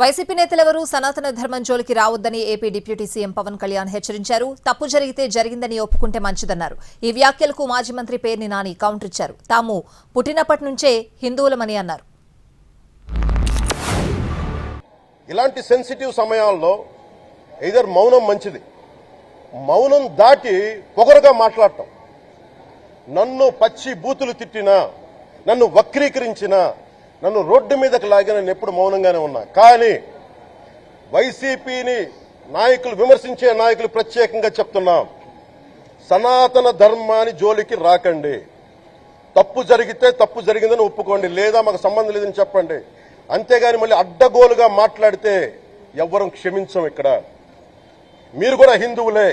YCP నేతలెవరూ సనాతన ధర్మం జోలికి రావద్దని AP deputy CM Pawan Kalyan హెచ్చరించారు. తప్పు జరిగితే జరిగిందని ఒప్పుకుంటే మంచిదన్నారు. ఈ వ్యాఖ్యలకు మాజీ మంత్రి పేర్ని నాని కౌంటర్ ఇచ్చారు తాము పుట్టినప్పటి నుంచే హిందువులమని అన్నారు. ఇలాంటి సెన్సిటివ్ సమయాల్లో ఇదర్ మౌనం మంచిది. మౌనం దాటి పొగరుగా మాట్లాడటం. నన్ను పచ్చి బూతులు తిట్టినా నన్ను వక్రీకరించినా నన్ను రోడ్డు మీదకి లాగిన నేను ఎప్పుడు మౌనంగానే ఉన్నా. కానీ వైసీపీని నాయకులు విమర్శించే నాయకులు ప్రత్యేకంగా చెప్తున్నాం. సనాతన ధర్మాన్ని జోలికి రాకండి. తప్పు జరిగితే తప్పు జరిగిందని ఒప్పుకోండి. లేదా మాకు సంబంధం లేదని చెప్పండి. అంతేగాని మళ్ళీ అడ్డగోలుగా మాట్లాడితే ఎవ్వరం క్షమించం ఇక్కడ. మీరు కూడా హిందువులే.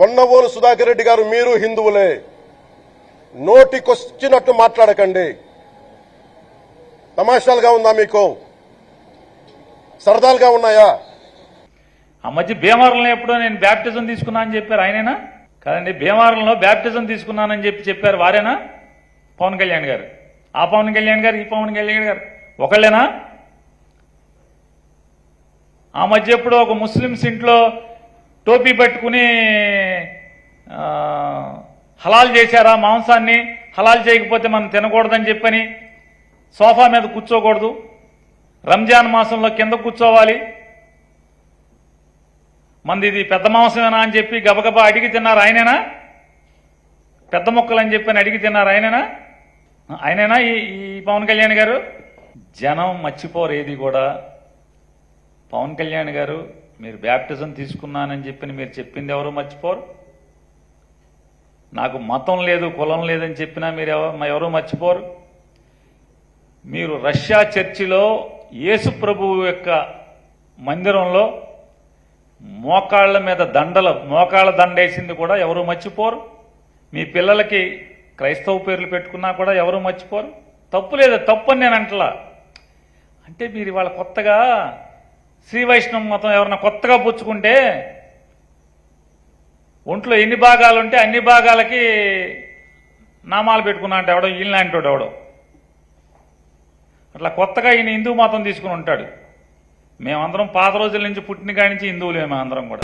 పొన్నవోలు సుధాకర్ రెడ్డి గారు మీరు హిందువులే. నోటికొచ్చినట్టు మాట్లాడకండి. తమాషాలుగా ఉందా మీకు? సరదాలుగా ఉన్నాయా? ఆ మధ్య భీమవరంలో ఎప్పుడో నేను బ్యాప్టిజం తీసుకున్నా అని చెప్పారు ఆయనేనా? కాదండి భీమవరంలో బ్యాప్టిజం తీసుకున్నానని చెప్పి చెప్పారు వారేనా? పవన్ కళ్యాణ్ గారు. ఆ పవన్ కళ్యాణ్ గారు ఈ పవన్ కళ్యాణ్ గారు. ఒకళ్ళేనా? ఆ మధ్య ఎప్పుడో ఒక ముస్లిమ్స్ ఇంట్లో టోపీ పట్టుకుని హలాల్ చేశారా మాంసాన్ని? హలాల్ చేయకపోతే మనం తినకూడదని చెప్పని సోఫా మీద కూర్చోకూడదు. రంజాన్ మాసంలో కింద కూర్చోవాలి. మంది ఇది పెద్ద మాంసమేనా అని చెప్పి గబగబా అడిగి తిన్నారు ఆయనేనా? పెద్ద మొక్కలు అని చెప్పి అడిగి తిన్నారు ఆయనేనా? ఆయనేనా ఈ ఈ పవన్ కళ్యాణ్ గారు? జనం మర్చిపోరు ఏది కూడా. పవన్ కళ్యాణ్ గారు మీరు బ్యాప్టిజం తీసుకున్నానని చెప్పి మీరు చెప్పింది ఎవరు మర్చిపోరు? నాకు మతం లేదు కులం లేదని చెప్పినా మీరు ఎవ- ఎవరు మర్చిపోరు? మీరు రష్యా చర్చిలో యేసు ప్రభువు యొక్క మందిరంలో మోకాళ్ళ మీద దండల మోకాళ్ళ దండేసింది కూడా ఎవరు మర్చిపోరు? మీ పిల్లలకి క్రైస్తవ పేర్లు పెట్టుకున్నా కూడా ఎవరు మర్చిపోరు? తప్పు లేదు తప్పు అని నేను అంటలా. అంటే మీరు ఇవాళ కొత్తగా శ్రీ వైష్ణవ మతం ఎవరన్నా కొత్తగా పుచ్చుకుంటే ఒంట్లో ఎన్ని భాగాలు ఉంటే అన్ని భాగాలకి నామాలు పెట్టుకున్నా అంటే ఎవడో ఈయనలాంటి వాడు ఎవడో. అట్లా కొత్తగా ఈయన హిందూ మతం తీసుకుని ఉంటాడు. మేమందరం పాత రోజుల నుంచి పుట్టిన కాడి నుంచి హిందువులే మేమందరం కూడా.